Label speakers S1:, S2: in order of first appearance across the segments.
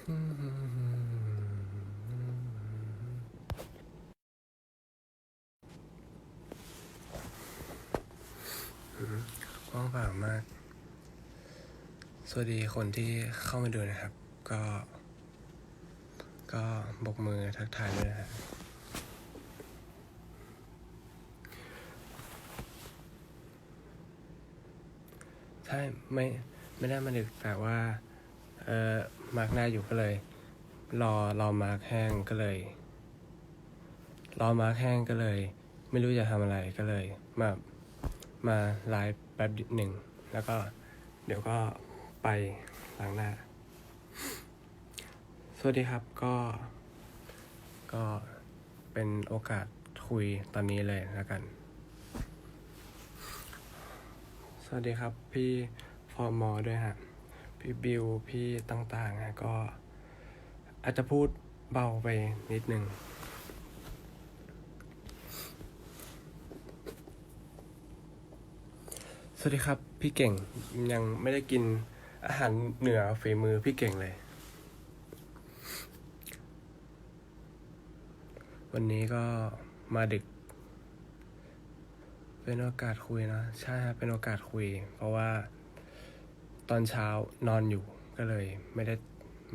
S1: ว่างเปล่ามาก สวัสดีคนที่เข้ามาดูนะครับ ก็ ก็บกมือทักทายด้วยนะครับใช่ไม่ ไม่ได้มาดึกแต่ว่า เออ มาร์กหน้าอยู่ก็เลย รอรอมาร์กแห้งก็เลย รอมาร์กแห้งก็เลย ไม่รู้จะทำอะไรก็เลย มามาไลฟ์แป๊บหนึ่ง แล้วก็เดี๋ยวก็ไปล้างหน้า สวัสดีครับก็ ก็เป็นโอกาสคุยตอนนี้เลยแล้วกัน สวัสดีครับพี่ฟอร์มอด้วยฮะ พี่บิวพี่ต่างๆฮะก็อาจจะพูดเบาไปนิดนึงสวัสดีครับ พี่เก่งยังไม่ได้กินอาหารเหนือฝีมือพี่เก่งเลย วันนี้ก็มาดึก เป็นโอกาสคุยนะ ใช่ครับเป็นโอกาสคุย เพราะว่า ตอนเช้านอนอยู่ก็เลยไม่ได้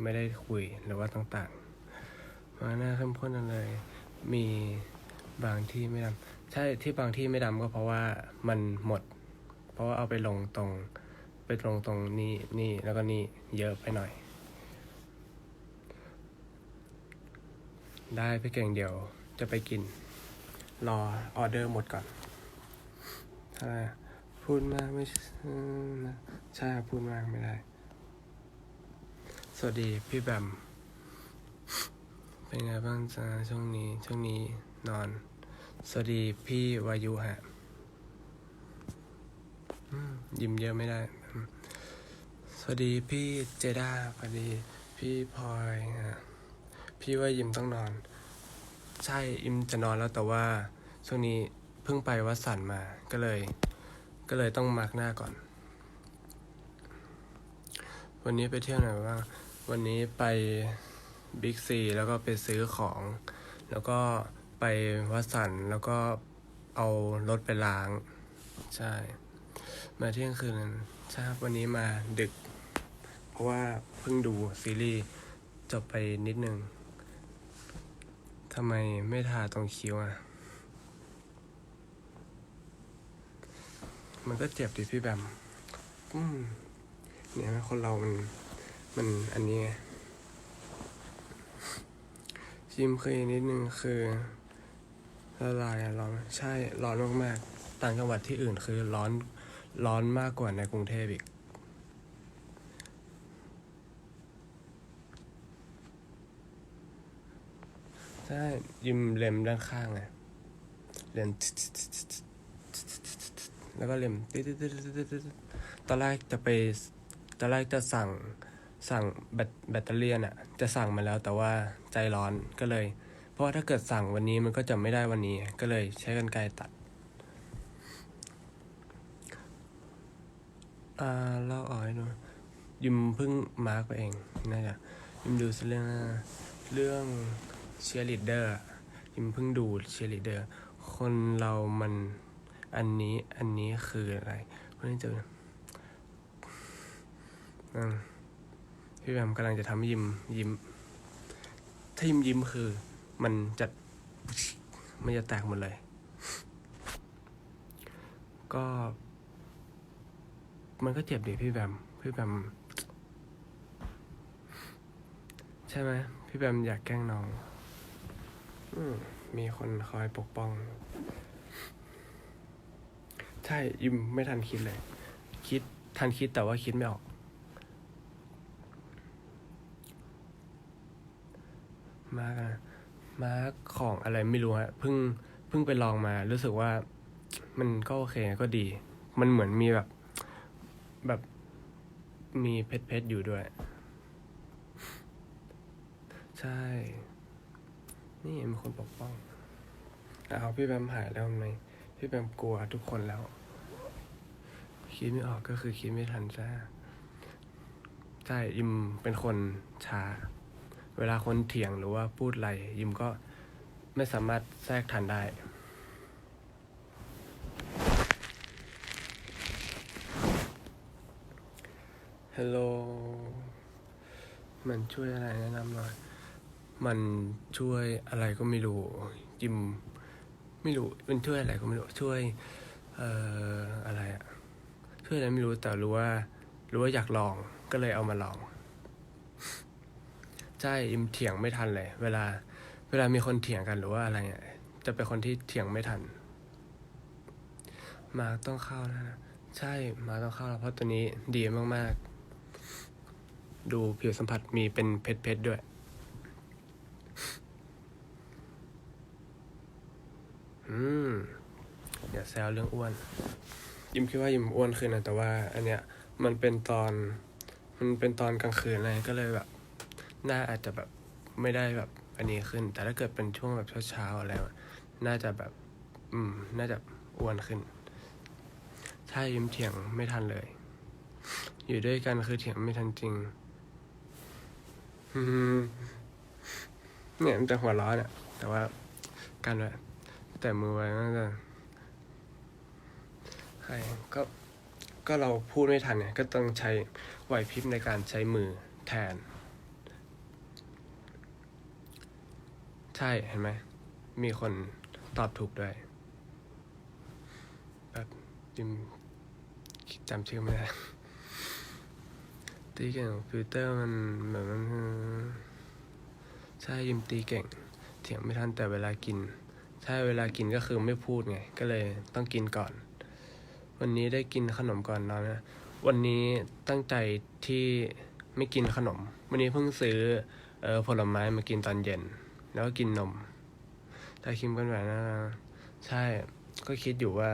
S1: ไม่ได้คุยหรือว่าต่างๆมาหน้าเข้มข้นจังเลย มีบางที่ไม่ดำใช่ที่บางที่ไม่ดำก็เพราะว่ามันหมด เพราะว่าเอาไปลงตรง ไปลงตรงนี้นี่แล้วก็นี่เยอะไปหน่อย ได้พี่เก่งเดี๋ยวจะไปกิน รอออเดอร์หมดก่อนใช่ พูดมากไม่ใช่พูดมากไม่ได้ สวัสดีพี่แบม เป็นไงบ้างจ้าช่วงนี้ช่วงนี้นอน สวัสดีพี่วายุฮะยิ้มเยอะไม่ได้ สวัสดีพี่เจด้าสวัสดีพี่พลอยฮะพี่ว่ายิ้มต้องนอน ใช่อิมจะนอนแล้วแต่ว่าช่วงนี้เพิ่งไปวัดสันมาก็เลย ก็เลยต้องมาร์กหน้าก่อน วันนี้ไปเที่ยวไหนบ้าง วันนี้ไปบิ๊กซีแล้วก็ไปซื้อของ แล้วก็ไปวัดสันแล้วก็เอารถไปล้าง ใช่ มาเที่ยงคืนใช่ครับวันนี้มาดึก เพราะว่าเพิ่งดูซีรีส์จบไปนิดนึงทำไมไม่ทาตรงคิ้วอะ มันก็เจ็บดิพี่แบมอืมเนี่ยคนเรามัน มันอันนี้ชิมเคยนิดนึงคือละลายอะร้อนใช่ร้อนมากๆ ต่างจังหวัดที่อื่นคือร้อนร้อนมากกว่าในกรุงเทพอีกใช่ยิมเล็มด้านข้างไงเล็ม แล้วก็เล็มตึ๊ดตอนแรกจะไปตอนแรกจะสั่งสั่งแบตแบตเตอรี่น่ะจะสั่งมาแล้วแต่ว่าใจร้อนก็เลย เพราะว่าถ้าเกิดสั่งวันนี้มันก็จะไม่ได้วันนี้ ก็เลยใช้กันไกรตัดอ่าเล่าออกให้ดูยิมเพิ่งมาร์กไปเองน่าจะยิมดูเรื่องเรื่องเชียร์ลีดเดอร์ยิมเพิ่งดูเชียร์ลีดเดอร์คนเรามัน อันนี้อันนี้คืออะไรคนนี้จะอืมพี่แบมกำลังจะทำยิมยิมถ้ายิมยิมคือ มันจะมันจะแตกหมดเลย ก็ มันก็เจ็บดิพี่แบมพี่แบมใช่ไหมพี่แบมอยากแกล้งน้องอมมีคนคอยปกป้อง ใช่ยิมไม่ทันคิดเลย คิดทันคิดแต่ว่าคิดไม่ออก มาร์กอะมาร์กของอะไรไม่รู้ฮะเพิ่งเพิ่งไปลองมา รู้สึกว่ามันก็โอเคก็ดี มันเหมือนมีแบบ แบบมีเพชรเพชรอยู่ด้วย ใช่ นี่มีคนปกป้อง เอาพี่แบมหายแล้วไหมพี่แบมกลัวทุกคนแล้ว คิดไม่ออกก็คือคิดไม่ทันจ้าใช่อิมเป็นคนช้า เวลาคนเถียงหรือว่าพูดอะไร ยิมก็ไม่สามารถแทรกทันได้ฮัลโหลมันช่วยอะไรแนะนำหน่อย มันช่วยอะไรก็ไม่รู้ยิมไม่รู้มันช่วยอะไรก็ไม่รู้ช่วย เอ่ออะไรอะ ช่วยอะไรไม่รู้แต่รู้ว่า รู้ว่าอยากลองก็เลยเอามาลองใช่ยิมเถียงไม่ทันเลย เวลา เวลามีคนเถียงกันหรือว่าอะไรเนี่ยจะเป็นคนที่เถียงไม่ทัน มาต้องเข้าแล้วนะใช่มาต้องเข้าแล้วเพราะตัวนี้ดีมากๆ ดูผิวสัมผัสมีเป็นเพชรเพชรๆด้วยอืมอย่าแซวเรื่องอ้วน ยิมคิดว่ายิมอ้วนขึ้นนะแต่ว่า อันเนี้ยมันเป็นตอน มันเป็นตอนกลางคืนอะไรก็เลยแบบหน้าอาจจะแบบไม่ได้แบบอันนี้ขึ้น แต่ถ้าเกิดเป็นช่วงแบบเช้าๆอะไรน่าจะแบบ อืม น่าจะอ้วนขึ้นใช่ยิมเถียงไม่ทันเลย อยู่ด้วยกันคือเถียงไม่ทันจริงเนี่ยมันจะหัวร้อนอะแต่ว่ากันไว้แต่มือไว้น่าจะ ใช่ก็ก็เราพูดไม่ทันเนี่ยก็ต้องใช้ไหวพริบในการใช้มือแทน ใช่เห็นไหมมีคนตอบถูกด้วยแบบยิมจำชื่อไม่ได้ตีเก่งของฟิลเตอร์มันแบบมันใช่ยิมตีเก่ง เถียงไม่ทันแต่เวลากิน ใช่เวลากินก็คือไม่พูดไง ก็เลยต้องกินก่อน วันนี้ได้กินขนมก่อนนอนนะ วันนี้ตั้งใจที่ไม่กินขนม วันนี้เพิ่งซื้อเออผลไม้มากินตอนเย็น แล้วก็กินนมแต่คิมกันแบบนะใช่ก็คิดอยู่ว่า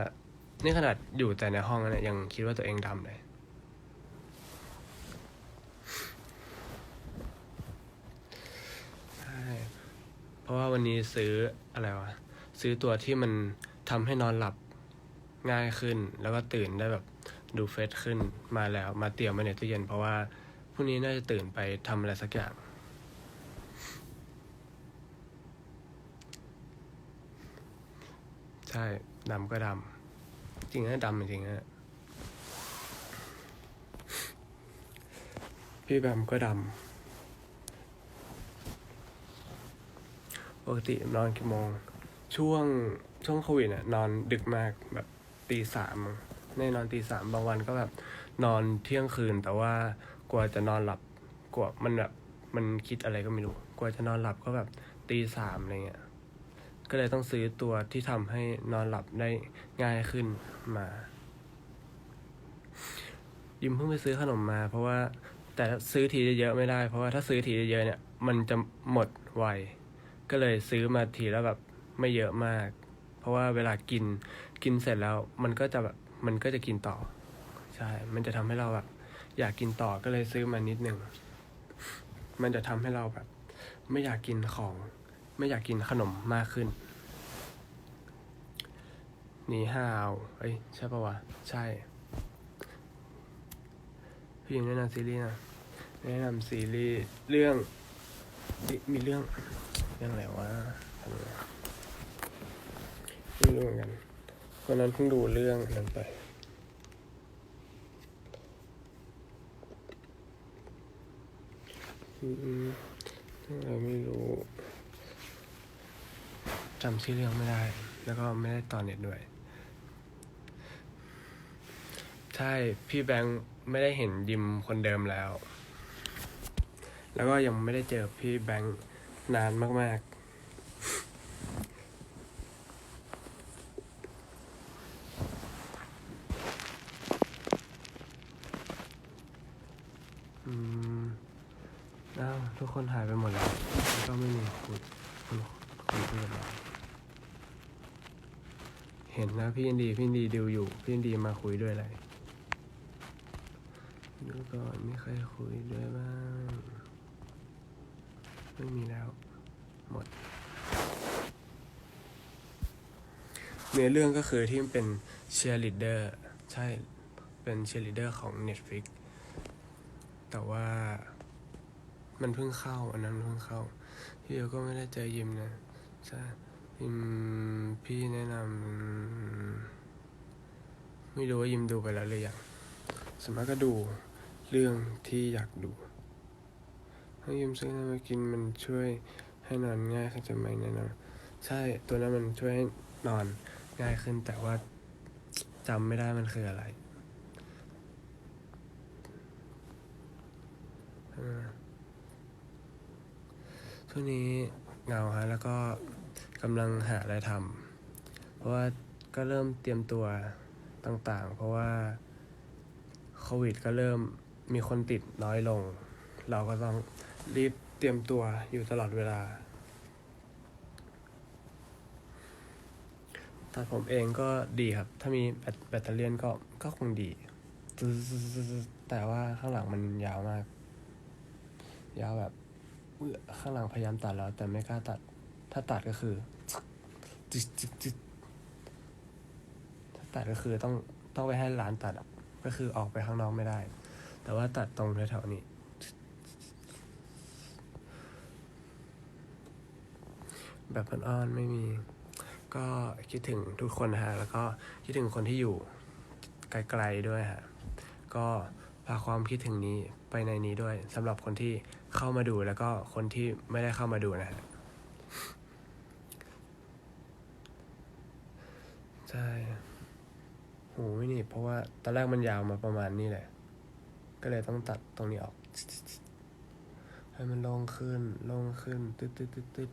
S1: นี่ขนาดอยู่แต่ในห้องนะยังคิดว่าตัวเองดำเลยเพราะว่าวันนี้ซื้ออะไรวะ ซื้อตัวที่มันทำให้นอนหลับ ง่ายขึ้น แล้วก็ตื่นได้แบบดูเฟรชขึ้นมาแล้ว มาเตรียมไว้ในตู้เย็น เพราะว่าพรุ่งนี้น่าจะตื่นไปทำอะไรสักอย่าง ใช่ดำก็ดำจริงนะดำจริงนะพี่แบมก็ดำปกตินอนกี่โมง ช่วงช่วงโควิดเนี่ยนอนดึกมากแบบ ตีสามในนอนตีสามบางวันก็แบบนอนเที่ยงคืน แต่ว่ากว่าจะนอนหลับกว่ามันแบบมันคิดอะไรก็ไม่รู้กว่าจะนอนหลับก็แบบตีสามอะไรเงี้ยก็เลยต้องซื้อตัวที่ทำให้นอนหลับได้ง่ายขึ้นมา ยิมเพิ่งไปซื้อขนมมา เพราะว่าแต่ซื้อทีเยอะไม่ได้ เพราะว่าถ้าซื้อทีเยอะเนี่ย มันจะหมดไวก็เลยซื้อมาทีแล้วแบบไม่เยอะมาก เพราะว่าเวลากิน กินเสร็จแล้วมันก็จะแบบมันก็จะกินต่อ ใช่ มันจะทำให้เราแบบอยากกินต่อก็เลยซื้อมานิดหนึ่ง มันจะทำให้เราแบบ ไม่อยากกินของ ไม่อยากกินขนมมากขึ้นนี่ห้าวเอ้ยใช่ปะวะ ใช่พี่ยังแนะนำซีรีส์นะแนะนำซีรีส์เรื่อง มีเรื่องเรื่องอะไรวะทำไงไม่รู้เหมือนกัน วันนั้นเพิ่งดูเรื่องนั้นไป เรื่องอะไม่รู้จำชื่อเรื่องไม่ได้ แล้วก็ไม่ได้ตอนเน็ตด้วย ใช่ พี่แบงค์ไม่ได้เห็นยิมคนเดิมแล้ว แล้วก็ยังไม่ได้เจอพี่แบงค์นานมาก ๆ อืมอ้าวทุกคนหายไปหมดแล้วแล้วก็ไม่มีคุณคนคนคุยกับเราเห็นนะพี่ยินดี พี่ยินดีดูอยู่ พี่ยินดีมา คุยด้วยอะไรดูก่อนมีใครคุยด้วยบ้าง ไม่มีแล้ว หมดเนื้อเรื่องก็คือที่มันเป็นเชียร์ลีดเดอร์ใช่เป็นเชียร์ลีดเดอร์ของ Netflix แต่ว่ามันเพิ่งเข้า อันนั้นเพิ่งเข้า พี่เอก็ไม่ได้เจอยิมนะใช่ยิมพี่แนะนำ ไม่รู้ว่ายิมดูไปแล้วหรือยังสวนมากก็ดูเรื่องที่อยากดูให้ยิมซื้ออะไรมากินมันช่วยให้นอนง่ายขึ้นจะไหมแน่นอนใช่ตัวนั้นมันช่วยให้นอนง่ายขึ้น แต่ว่าจำไม่ได้มันคืออะไรอช่วงนี้เหงาฮะแล้วก็กำลังหาอะไรทำเพราะว่าก็เริ่มเตรียมตัว ต่างๆ เพราะว่าโควิดก็เริ่มมีคนติดน้อยลง เราก็ต้องรีบเตรียมตัวอยู่ตลอดเวลาตัดผมเองก็ดีครับ ถ้ามีแบตแบตเตอรี่ก็ก็คงดี แต่ว่าข้างหลังมันยาวมาก ยาวแบบข้างหลังพยายามตัดแล้ว แต่ไม่กล้าตัด ถ้าตัดก็คือจึ๊ดจึ๊ดจึ๊ด ตัดก็คือต้องต้องไปให้ร้านตัดก็คือออกไปข้างนอกไม่ได้ แต่ว่าตัดตรงแถวๆนี้ แบบอ่อนๆไม่มี ก็คิดถึงทุกคนฮะ แล้วก็คิดถึงคนที่อยู่ไกลๆด้วยฮะ ก็พาความคิดถึงนี้ไปในนี้ด้วยสำหรับคนที่เข้ามาดูแล้วก็คนที่ไม่ได้เข้ามาดูนะฮะใช่ หไม่หนี่เพราะว่าตอนแรกมันยาวมาประมาณนี้แหละ ก็เลยต้องตัดตรงนี้ออก ให้มันลงขึ้นลงขึ้น ตึ๊ดตึ๊ดตึ๊ดตึ๊ด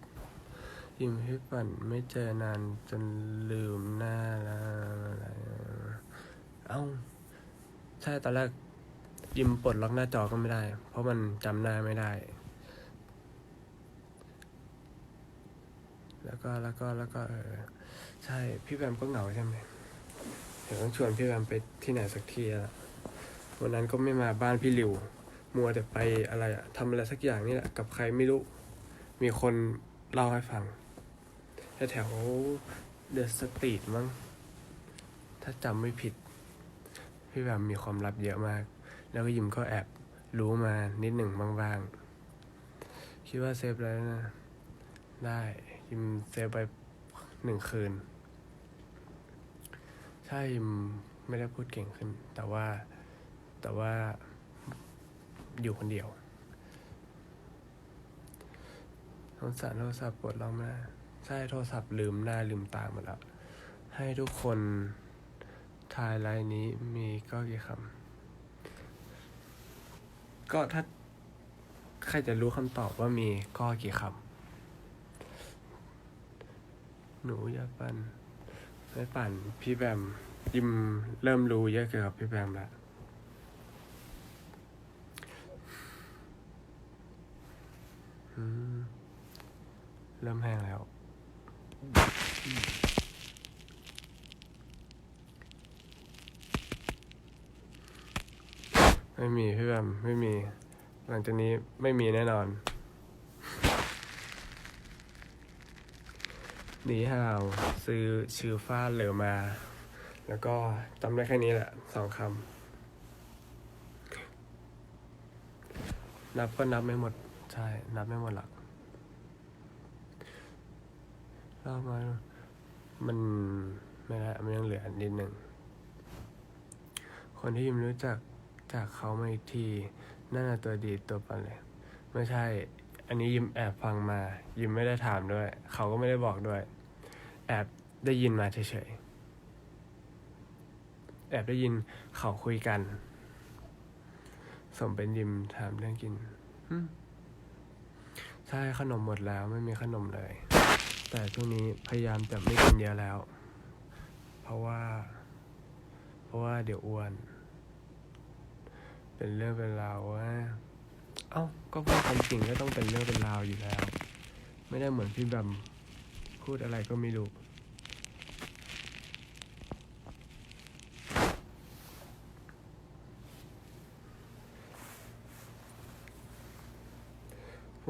S1: ยิ้มพี่ปั่นไม่เจอนานจนลืมหน้าล้วอะไรเอ้า ใช่ตอนแรกยิ้มปลดล็อกหน้าจอก็ไม่ได้ เพราะมันจำหน้าไม่ได้ แล้วก็แล้วก็แล้วก็เออใช่ พี่แบมก็เหงาใช่ไหม ดี๋ยวต้องชวนพี่แบมไปที่ไหนสักทีละวันนั้นก็ไม่มาบ้านพี่ริว มัวแต่ไปอะไรอะทำอะไรสักอย่างนี่แหละ กับใครไม่รู้ มีคนเล่าให้ฟังแถวเดอะสตรีทมั้ง ถ้าจำไม่ผิด พี่แบมมีความลับเยอะมาก แล้วก็ยิมก็แอบรู้มานิดหนึ่งบ้างๆ คิดว่าเซฟแล้วนะ ได้ยิมเซฟไปหนึ่งคืน ใช่ไม่ได้พูดเก่งขึ้น แต่ว่าแต่ว่าอยู่คนเดียวสงสารโทรศัพท์ปวดร้องมากใช่โทรศัพท์ลืมหน้าลืมตาหมดแล้ว ให้ทุกคนทายไลน์นี้มีก็กี่คำ ก็ถ้าใครจะรู้คำตอบว่ามีก็กี่คำ หนูอย่าปั่น ไม่ปั่นพี่แบมยิมเริ่มรู้เยอะเกี่ยวกับพี่แบมแล้วเริ่มแห้งแล้ว ไม่มีพี่แบมไม่มี หลังจากนี้ไม่มีแน่นอน หนีห่าวซื้อชื่อฟ้าเหลือมา แล้วก็จำได้แค่นี้แหละสองคำ นับก็นับไม่หมด ใช่ นับไม่หมดหรอกรอบมามันไม่ได้มันยังเหลือนิดหนึ่ง คนที่ยิมรู้จักจากเขามาอีกทีนั่นน่ะตัวดีตัวปันเลย ไม่ใช่ อันนี้ยิมแอบฟังมา ยิมไม่ได้ถามด้วย เขาก็ไม่ได้บอกด้วย แอบได้ยินมาเฉยๆ แอบได้ยินเขาคุยกัน สมเป็นยิมถามเรื่องกินใช่ขนมหมดแล้วไม่มีขนมเลย แต่ช่วงนี้พยายามจะไม่กินเยอะแล้ว เพราะว่า เพราะว่าเดี๋ยวอ้วน เป็นเรื่องเป็นราวว่า เอ้าก็พูดความจริงก็ต้องเป็นเรื่องเป็นราวอยู่แล้ว ไม่ได้เหมือนพี่แบมพูดอะไรก็ไม่รู้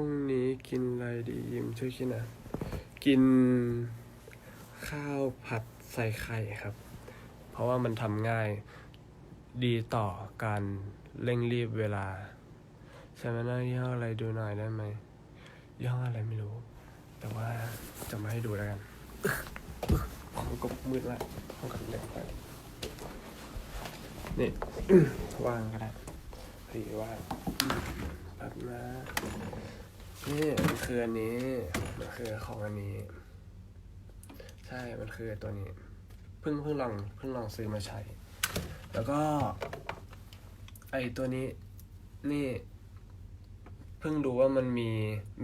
S1: รุ่งนี้กินอะไรดียิมช่วยคิดนะกินข้าวผัดใส่ไข่ครับ เพราะว่ามันทำง่ายดีต่อการเร่งรีบเวลาใช่ไหมนะยี่ห้ออะไรดูหน่อยได้ไหมยี่ห้ออะไรไม่รู้ แต่ว่าจะมาให้ดูแล้วกันของก็มืดละห้องกับเด็กไปนี่ว่างก็ได้พอดีว่างแบบนะ นี่มันคืออันนี้มันคือของอันนี้ ใช่ มันคือตัวนี้ เพิ่งเพิ่งลองเพิ่งลองซื้อมาใช้ แล้วก็ ไอตัวนี้ นี่ เพิ่งรู้ว่ามันมี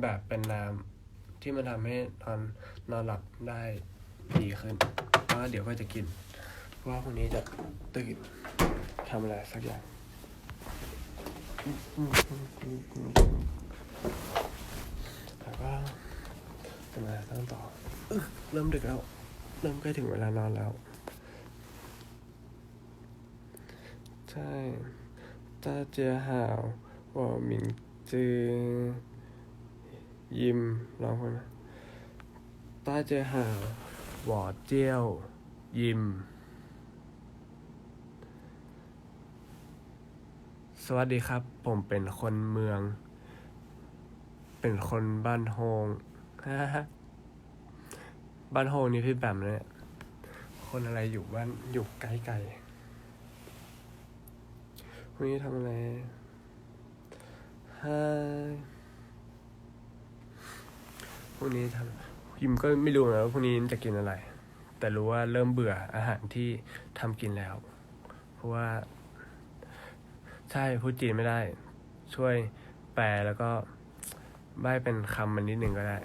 S1: แบบเป็นน้ำที่มันทำให้นอนนอนหลับได้ดีขึ้นแล้วก็เดี๋ยวก็จะกิน เพราะว่าพรุ่งนี้จะตื่นทำอะไรสักอย่าง บ้างทำไมต้องต่อเริ่มดึกแล้ว เริ่มใกล้ถึงเวลานอนแล้ว ใช่ตาเจียหาววอหมิงจือยิมลองคนมะตาเจียหาววอเจียว ยิม สวัสดีครับ ผมเป็นคนเมือง เป็นคนบ้านโฮงบ้านโฮงนี่พี่แบมเนี่ย คนอะไรอยู่บ้านอยู่ไกลๆพรุ่งนี้ทำอะไรฮาพรุ่งนี้ทำยิมก็ไม่รู้นะว่าพรุ่งนี้จะกินอะไร แต่รู้ว่าเริ่มเบื่ออาหารที่ทำกินแล้ว เพราะว่า ใช่พูดจีนไม่ได้ ช่วยแปลแล้วก็ ใบ้เป็นคำมันนิดหนึ่งก็ได้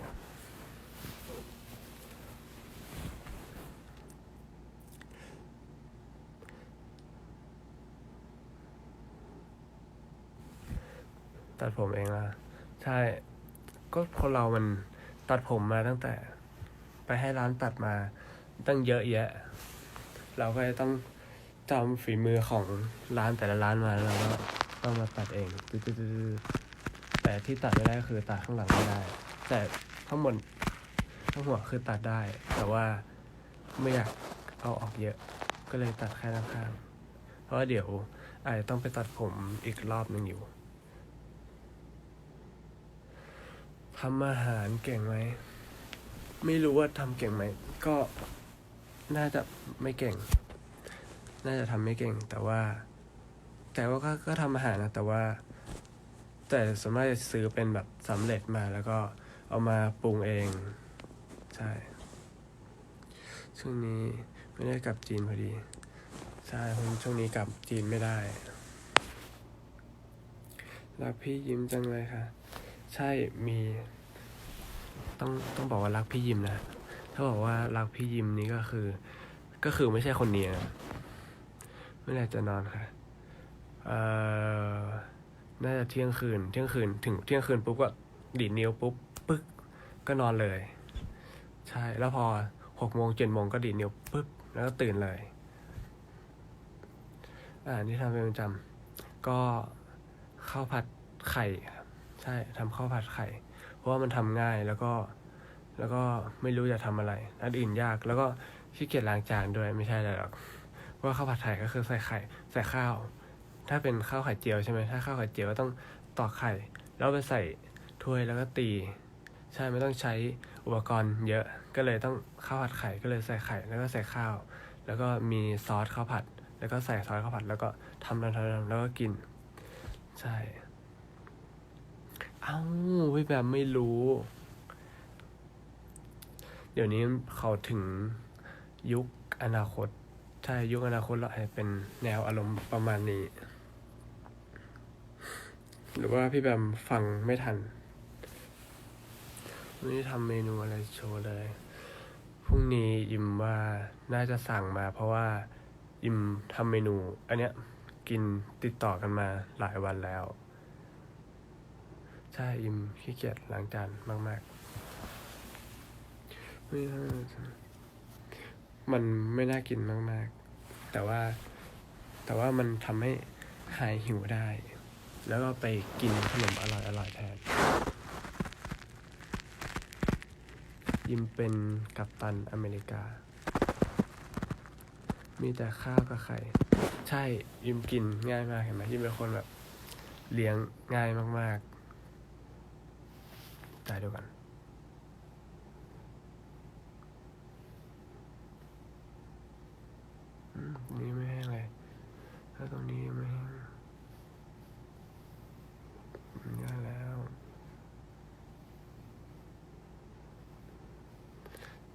S1: ตัดผมเองล่ะ ใช่ ก็คนเรามันตัดผมมาตั้งแต่ ไปให้ร้านตัดมาตั้งเยอะแยะ เราก็จะต้องจำฝีมือของร้านแต่ละร้านมาแล้วก็ต้องมาตัดเองตึ๊ดๆ แต่ที่ตัดไม่ได้ก็คือตัดข้างหลังไม่ได้ แต่ทั้งหมดทั้งหัวคือตัดได้ แต่ว่าไม่อยากเอาออกเยอะ ก็เลยตัดแค่ด้านข้าง เพราะว่าเดี๋ยวอาจจะต้องไปตัดผมอีกรอบหนึ่งอยู่ทำอาหารเก่งไหม ไม่รู้ว่าทำเก่งไหม ก็น่าจะไม่เก่ง น่าจะทำไม่เก่ง แต่ว่า แต่ว่าก็ก็ทำอาหารนะ แต่ว่า แต่ส่วนมากจะซื้อเป็นแบบสำเร็จมาแล้วก็เอามาปรุงเอง ใช่ ช่วงนี้ไม่ได้กลับจีนพอดี ใช่เพราะช่วงนี้กลับจีนไม่ได้ รักพี่ยิ้มจังเลยค่ะ ใช่มี ต้องต้องบอกว่ารักพี่ยิ้มนะ ถ้าบอกว่ารักพี่ยิ้มนี้ก็คือ ก็คือไม่ใช่คนนี้นะเมื่อไหร่จะนอนค่ะ เอ่อ น่าจะเที่ยงคืน เที่ยงคืนถึงเที่ยงคืนปุ๊บก็ดีดนิ้วปุ๊บปึ๊กก็นอนเลย ใช่แล้วพอหกโมงเจ็ดโมงก็ดีดนิ้วปึ๊บแล้วก็ตื่นเลย อ่านี่ทำเป็นประจำก็ข้าวผัดไข่ครับใช่ทำข้าวผัดไข่ เพราะว่ามันทำง่ายแล้วก็ แล้วก็ไม่รู้จะทำอะไรอันอื่นยากแล้วก็ขี้เกียจล้างจานด้วยไม่ใช่อะไรหรอกเพราะว่าข้าวผัดไข่ก็คือใส่ไข่ใส่ข้าว ถ้าเป็นข้าวไข่เจียวใช่ไหมถ้าข้าวไข่เจียวก็ต้องตอกไข่ แล้วไปใส่ถ้วยแล้วก็ตี ใช่ไม่ต้องใช้อุปกรณ์เยอะก็เลยต้องข้าวผัดไข่ก็เลยใส่ไข่แล้วก็ใส่ข้าว แล้วก็มีซอสข้าวผัด แล้วก็ใส่ซอสข้าวผัด แล้วก็ทำทำทำแล้วก็กิน ใช่ เอ้าพี่แบบไม่รู้ เดี๋ยวนี้เขาถึงยุคอนาคตใช่ยุคอนาคตเราอาจจะเป็นแนวอารมณ์ประมาณนี้ หรือว่าพี่แบมฟังไม่ทันวันนี้ทำเมนูอะไรโชว์เลย พรุ่งนี้ยิมว่าน่าจะสั่งมา เพราะว่ายิมทำเมนู อันเนี้ยกินติดต่อกันมาหลายวันแล้ว ใช่ยิมขี้เกียจล้างจานมากๆไม่น่ามันไม่น่ากินมาก ๆ แต่ว่าแต่ว่ามันทำให้หายหิวได้ แล้วก็ไปกินขนมอร่อยๆแทน ยิมเป็นกัปตันอเมริกา มีแต่ข้าวกับไข่ ใช่ยิมกินง่ายมากเห็นไหมยิมเป็นคนแบบเลี้ยงง่ายมากๆจ่ายดูกันนี้ไม่แห้งเลยแล้วตรงนี้ไม่แห้งอืมได้แล้ว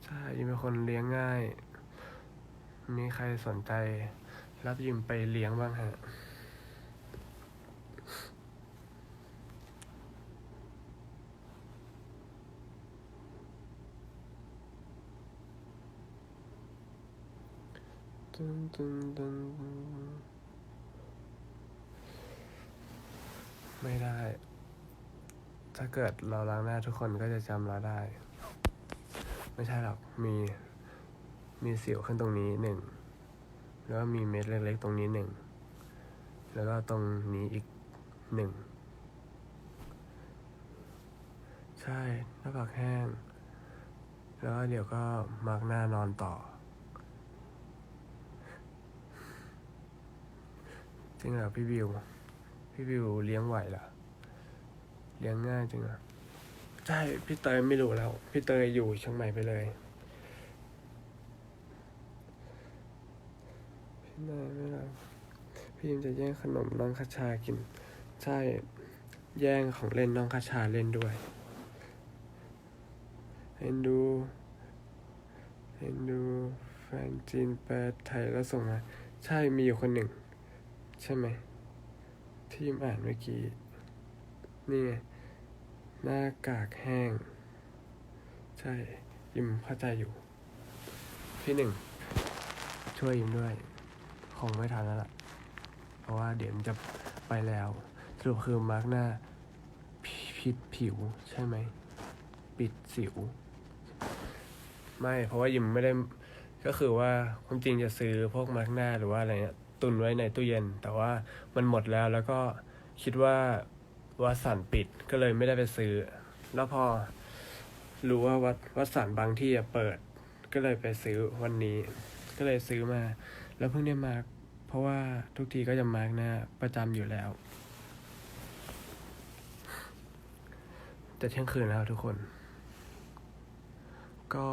S1: ใช่ ยิมเป็นคนเลี้ยงง่าย มีใครสนใจ รับยิมไปเลี้ยงบ้างฮะตึงตึงตึงไม่ได้ ถ้าเกิดเราล้างหน้าทุกคนก็จะจำเราได้ ไม่ใช่หรอกมีมีสิวขึ้นตรงนี้หนึ่งแล้วมีเม็ดเล็กๆ ตรงนี้หนึ่งแล้วก็ตรงนี้อีกหนึ่งใช่หน้าปากแห้ง แล้วเดี๋ยวก็มาร์กหน้านอนต่อ จริงเหรอพี่บิว พี่บิวเลี้ยงไหวเหรอเลี้ยงง่ายจริงเหรอ ใช่พี่เตยไม่รู้แล้ว พี่เตยอยู่เชียงใหม่ไปเลยพี่นายไม่รับพี่ยิมจะแย่งขนมน้องคาชากิน ใช่แย่งของเล่นน้องคาชาเล่นด้วยเห็นดูเห็นดูแฟนจีนแปลไทยแล้วส่งมาใช่มีอยู่คนหนึ่ง ใช่ไหมที่ยิมอ่านเมื่อกี้ นี่ไง หน้ากากแห้ง ใช่ยิมเข้าใจอยู่ พี่หนึ่ง ช่วยยิมด้วย คงไม่ทันแล้วล่ะ เพราะว่าเดี๋ยวจะไปแล้วสรุปคือมาร์กหน้าพิดผิวใช่ไหม ปิดสิว ไม่ เพราะว่ายิมไม่ได้ก็คือว่าความจริงจะซื้อพวกมาร์กหน้าหรือว่าอะไรเนี่ยตุนไว้ในตู้เย็น แต่ว่ามันหมดแล้วแล้วก็คิดว่า วัดสันปิดก็เลยไม่ได้ไปซื้อ แล้วพอรู้ว่าวัดวัดสันบางที่อะเปิด ก็เลยไปซื้อวันนี้ ก็เลยซื้อมา แล้วเพิ่งได้มาร์กเพราะว่าทุกทีก็จะมาร์กหน้าประจำอยู่แล้ว จะเที่ยงคืนแล้วทุกคน ก็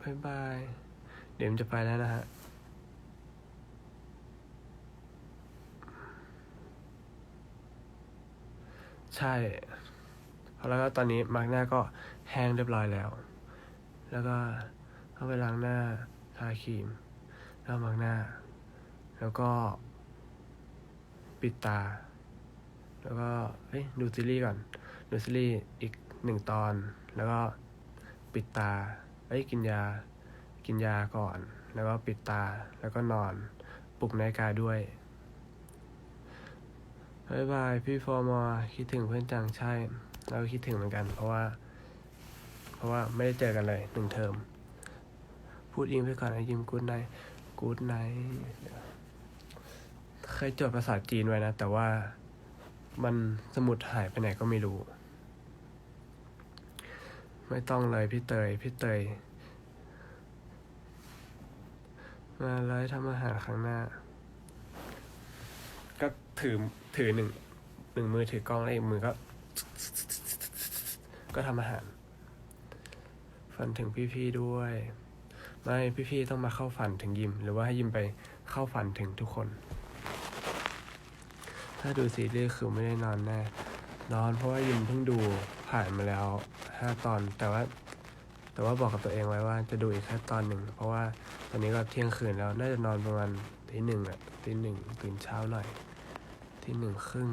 S1: บายบาย เดี๋ยวจะไปแล้วนะฮะ ใช่แล้วก็ตอนนี้มาร์กหน้าก็แห้งเรียบร้อยแล้ว แล้วก็เข้าไปล้างหน้าทาครีม แล้วมาร์กหน้า แล้วก็ ปิดตา แล้วก็เฮ้ยดูซีรีส์ก่อน ดูซีรีส์อีกหนึ่งตอน แล้วก็ปิดตาเอ้ยกินยา กินยาก่อน แล้วก็ปิดตา แล้วก็นอน ปลุกนาฬิกาด้วย บายบายพี่ฟอร์มอคิดถึงเพื่อนจังใช่เราคิดถึงเหมือนกัน เพราะว่า เพราะว่าไม่ได้เจอกันเลยหนึ่งเทอม พูดอิงไปก่อนนะยิมกูดไนกูดไนเคยจดภาษาจีนไว้นะ แต่ว่ามันสมุดหายไปไหนก็ไม่รู้ ไม่ต้องเลยพี่เตย พี่เตย มาเลยทำอาหารครั้งหน้า ถือถือหนึ่งหนึ่งมือถือกล้องแล้วอีกมือก็ ก็ทำอาหาร ฝันถึงพี่ๆด้วย ไม่พี่ๆต้องมาเข้าฝันถึงยิม หรือว่าให้ยิมไปเข้าฝันถึงทุกคน ถ้าดูซีรีส์คือไม่ได้นอนแน่นอนเพราะว่ายิมเพิ่งดูผ่านมาแล้วห้าตอนแต่ว่า แต่ว่าบอกกับตัวเองไว้ว่าจะดูอีกแค่ตอนหนึ่ง เพราะว่าตอนนี้ก็เที่ยงคืนแล้ว น่าจะนอนประมาณตีหนึ่งอะตีหนึ่งตื่นเช้าหน่อย ตีหนึ่งครึ่ง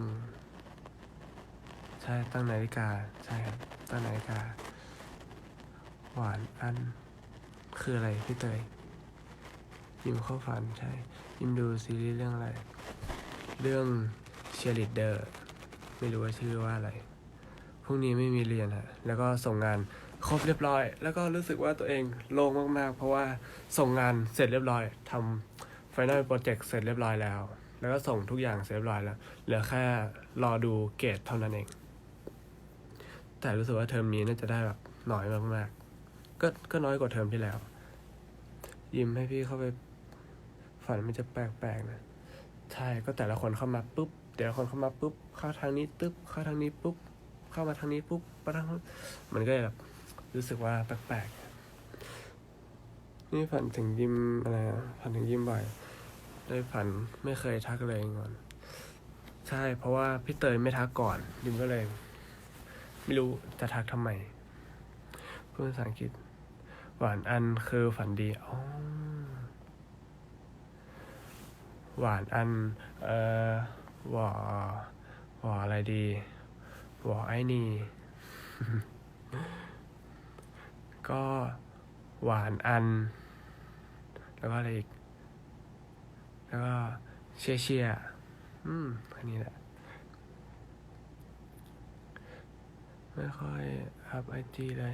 S1: ใช่ตั้งนาฬิกา ใช่ครับ ตั้งนาฬิกา หวานอัน คืออะไรพี่เตย ยิมเข้าฝันใช่ ยิมดูซีรีส์เรื่องอะไร เรื่องเชียร์ลีดเดอร์ไม่รู้ว่าชื่อว่าอะไร พรุ่งนี้ไม่มีเรียนฮะ แล้วก็ส่งงานครบเรียบร้อย แล้วก็รู้สึกว่าตัวเองโล่งมาก ๆ เพราะว่าส่งงานเสร็จเรียบร้อยทำ Final Project เสร็จเรียบร้อยแล้ว แล้วก็ส่งทุกอย่างเสร็จเรียบร้อยแล้ว เหลือแค่รอดูเกรดเท่านั้นเอง แต่รู้สึกว่าเทอมนี้น่าจะได้แบบน้อยมากๆ ก็ก็น้อยกว่าเทอมที่แล้ว ยิ้มให้พี่เข้าไปฝันมันจะแปลกๆนะ ใช่ ก็แต่ละคนเข้ามาปุ๊บเดี๋ยวคนเข้ามาปุ๊บ เข้าทางนี้ตึ๊บ เข้าทางนี้ปุ๊บ เข้ามาทางนี้ปุ๊บมาทางมันก็แบบรู้สึกว่าแปลกๆ นี่ฝันถึงยิมอะไรอะฝันถึงยิมบ่อย ได้ฝันไม่เคยทักเลยก่อน ใช่ เพราะว่าพี่เตยไม่ทักก่อนยิมก็เลย ไม่รู้จะทักทำไมพูดภาษาอังกฤษ หวานอันคือฝันดีอ๋อหวานอัน เอ่อหวอหวออะไรดีหวอไอ้นี่ ก็หวานอัน แล้วก็อะไรอีก แล้วก็เชียร์เชียร์อืมอันนี้แหละไม่ค่อยอัพไอจีเลย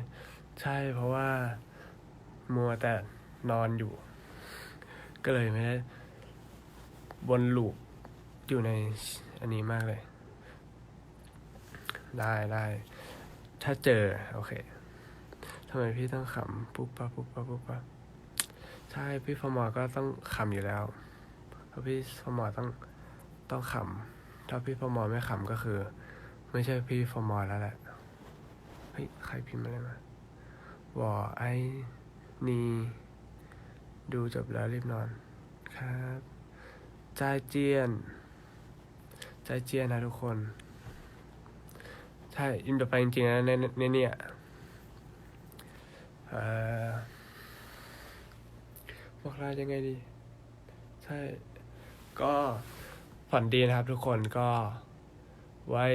S1: ใช่เพราะว่ามัวแต่นอนอยู่ ก็เลยไม่ได้วนลูปอยู่ในอันนี้มากเลย ได้ได้ถ้าเจอ โอเคทำไมพี่ต้องขำปุ๊บปั๊บปุ๊บปั๊บปุ๊บปั๊บใช่ พี่ฟอร์มอก็ต้องขำอยู่แล้ว เพราะพี่ฟอร์มอต้องต้องขำถ้าพี่ฟอร์มอไม่ขำก็คือ ไม่ใช่พี่ฟอร์มอแล้วแหละเฮ้ยใครพิมพ์อะไรมาวอไอนีดูจบแล้วรีบนอนครับใจายเจียนใจายเจียนนะทุกคน ใช่ยิมจะไปจริงๆนะในในเนี่ยเอ่อบอกลายังไงดี ใช่ ก็ฝันดีนะครับทุกคนก็ไว้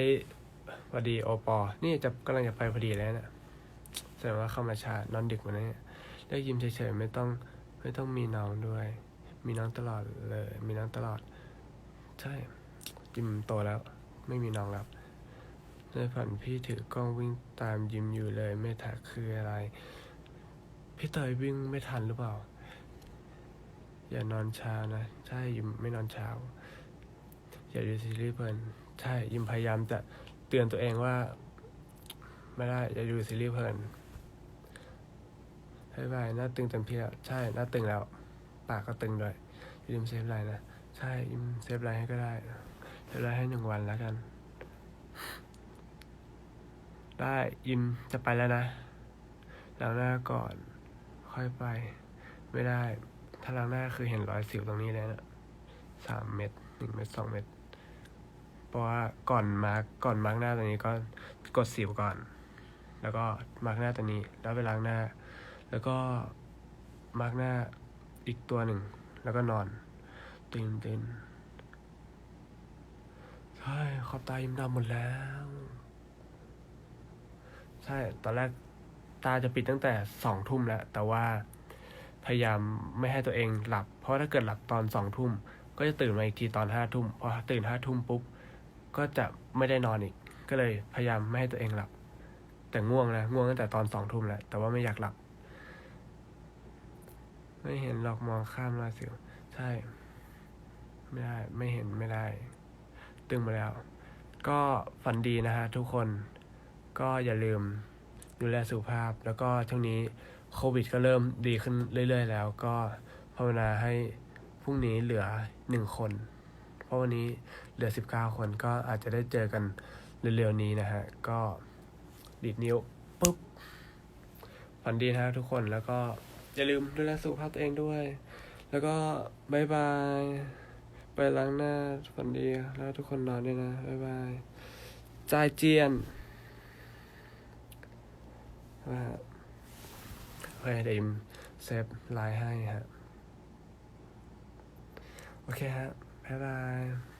S1: สวัสดีโอปอ นี่จะกำลังจะไปพอดีแล้วเนี่ยแสดงว่าเข้ามาช้านอนดึกมาเนี่ยได้ยิมเฉยๆไม่ต้องไม่ต้องมีน้องด้วย มีน้องตลอดเลย มีน้องตลอด ใช่ยิมโตแล้ว ไม่มีน้องแล้วในฝันพี่ถือกล้องวิ่งตามยิมอยู่เลย ไม่ทักคืออะไร พี่เตยวิ่งไม่ทันหรือเปล่า อย่านอนช้านะ ช่ยิมไม่นอนเช้า อย่าดูซีรีส์เพลินใช่ยิมพยายามจะเตือนตัวเองว่า ไม่ได้อย่าดูซีรีส์เพลินบายบายหน้าตึงเต็มที่แล้วใช่หน้าตึงแล้ว ปากก็ตึงด้วยอย่าลืมเซฟไลน์นะใช่ยิมเซฟไลน์ให้ก็ได้เซฟไลน์ให้หนึ่งวันแล้วกัน ได้ยิมจะไปแล้วนะล้างหน้าก่อน ค่อยไป ไม่ได้ ถ้าล้างหน้าคือเห็นรอยสิวตรงนี้เลยนะสามเม็ดหนึ่งเม็ดสองเม็ดเพราะว่าก่อนมาร์กก่อนมาร์กหน้าตัวนี้ก็กดสิวก่อน แล้วก็มาร์กหน้าตัวนี้ แล้วไปล้างหน้า แล้วก็มาร์กหน้าอีกตัวหนึ่ง แล้วก็นอนตื่นตื่นใช่ขอบตายิ้มดำหมดแล้ว ใช่ ตอนแรกตาจะปิดตั้งแต่สองทุ่มแล้ว แต่ว่า พยายามไม่ให้ตัวเองหลับ เพราะถ้าเกิดหลับตอนสองทุ่ม ก็จะตื่นมาอีกทีตอนห้าทุ่มพอตื่นห้าทุ่มปุ๊บ ก็จะไม่ได้นอนอีก ก็เลยพยายามไม่ให้ตัวเองหลับ แต่ง่วงนะง่วงตั้งแต่ตอนสองทุ่มแล้วแต่ว่าไม่อยากหลับ ไม่เห็นหรอกมองข้ามราสิวใช่ ไม่ได้ไม่เห็นไม่ได้ ตึงมาแล้ว ก็ฝันดีนะฮะทุกคนก็อย่าลืมดูแลสุขภาพแล้วก็ช่วงนี้ โควิดก็เริ่มดีขึ้นเรื่อย ๆ แล้วก็ภาวนาให้พรุ่งนี้เหลือหนึ่งคน เพราะวันนี้เหลือสิบเก้าคนก็อาจจะได้เจอกันเร็วๆนี้นะฮะ ก็ดีดนิ้วปุ๊บฝันดีนะทุกคนแล้วก็อย่าลืมดูแลสุขภาพตัวเองด้วย แล้วก็บายบาย ไปล้างหน้าฝันดีแล้วทุกคนนอนด้วยนะบายบายจ่ายเจียนว่าโอ เคเดี๋ยวอิมเซฟไลน์ให้ฮะ โอเคฮะบายบาย